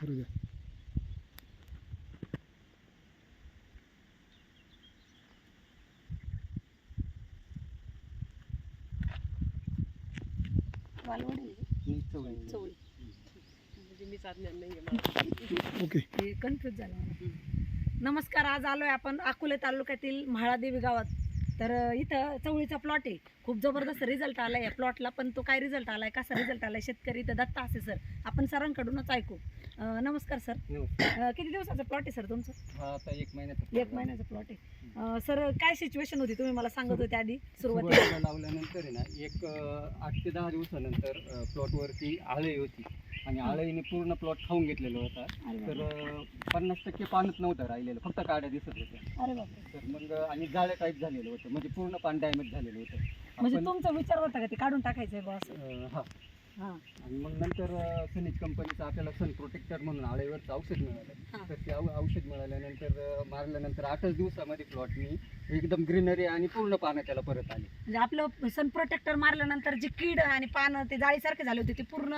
द्या चवळी. म्हणजे ओके. हे कन्फ्युज झालं. नमस्कार आज आलोय आपण अकोले तालुक्यातील म्हाळादेवी गावात. तर इथं चवळीचा प्लॉट आहे. खूप जबरदस्त रिझल्ट आलाय या प्लॉटला पण तो काय रिझल्ट आलाय कसा रिझल्ट आलाय? शेतकरी तर दत्ता असे सर आपण सरांकडूनच ऐकू. अ, नमस्कार सर. अ, किती दिवसाचा प्लॉट आहे सर तुमचं? हा आता एक महिन्यात एक महिन्याचा प्लॉट आहे. अ, सर काय सिच्युएशन होती? तुम्ही मला सांगत होते आधी सुरुवातीला. सुरुवातीला लावल्यानंतर आहे ना एक अं, आठ ते दहा दिवसानंतर प्लॉटवरती आळई होती. आणि आळईने पूर्ण प्लॉट खाऊन घेतलेला होता. अरे तर बापरे. अं, पन्नास टक्के पानच नव्हतं राहिलेलं फक्त काड्या दिसत होत्या. अरे बापरे. तर मग आणि जाळ्या टाईप झालेलं होतं. म्हणजे पूर्ण पान डॅमेज झालेलं होतं. म्हणजे आपण, तुमचा विचार होता का ते काढून टाकायचंय बॉस अं, हा. आणि मग नंतर सनिज कंपनीचं आपल्याला सन प्रोटेक्टर म्हणून आळईवरचं औषध. मिळालं. तर ते औ- औषध मिळाल्यानंतर मारल्यानंतर आठच दिवसामध्ये प्लॉटनी एकदम ग्रीनरी आणि पूर्ण पानं त्याला परत आली. म्हणजे आपलं सन प्रोटेक्टर मारल्यानंतर जे कीड आणि पानं ते जाळीसारखे झाले होते ते पूर्ण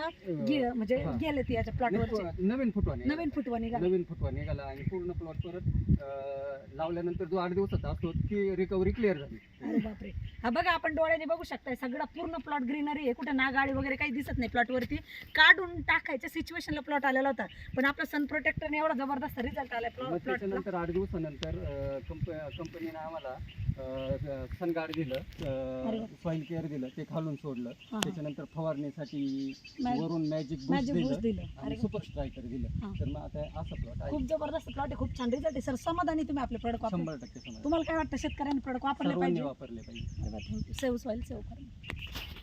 गे- म्हणजे हा. गेले ते याच्या प्लॉटवरचे नाही, नवीन फुटवा निघाला. नवीन फुटवा निघाला. नवीन फुटवा निघाला आणि पूर्ण प्लॉट परत अं, लावल्यानंतर जो आठ दिवसाचा असतो ती रिकव्हरी क्लिअर झाली. अरे बापरे. हा बघा आपण डोळ्याने बघू शकताय सगळा पूर्ण प्लॉट ग्रीनरी आहे. कुठे नागाळी वगैरे काही दिसत नाही प्लॉट वरती काढून टाकायच्या सिच्युएशनला प्लॉट आलेला होता. पण आपला सन प्रोटेक्टरने एवढा जबरदस्त रिझल्ट मग प्लॉट त्याच्यानंतर आठ दिवसानंतर कंप कंपनीने आम्हाला सनगार्ड दिलं. सॉइल केअर दिलं ते खालून सोडलं. हा. त्याच्यानंतर फवारणीसाठी वरून मॅजिक बूस्ट दिलं आणि अरे. सुपर स्ट्रायकर दिलं. तर मग आता असा प्लॉट आहे. खूप जबरदस्त प्लॉट आहे. खूप छान रिझल्ट आहे. सर समाधानी तुम्ही आपले प्रोडक्ट शंभर टक्के समज तुम्हाला काय वाटतं? शेतकऱ्यांनी प्रोडक्ट वापरले सर्वांनी पाहिजे? वापरले पाहिजे. थँक्यू सेव्ह सॉईल सेव्ह करा.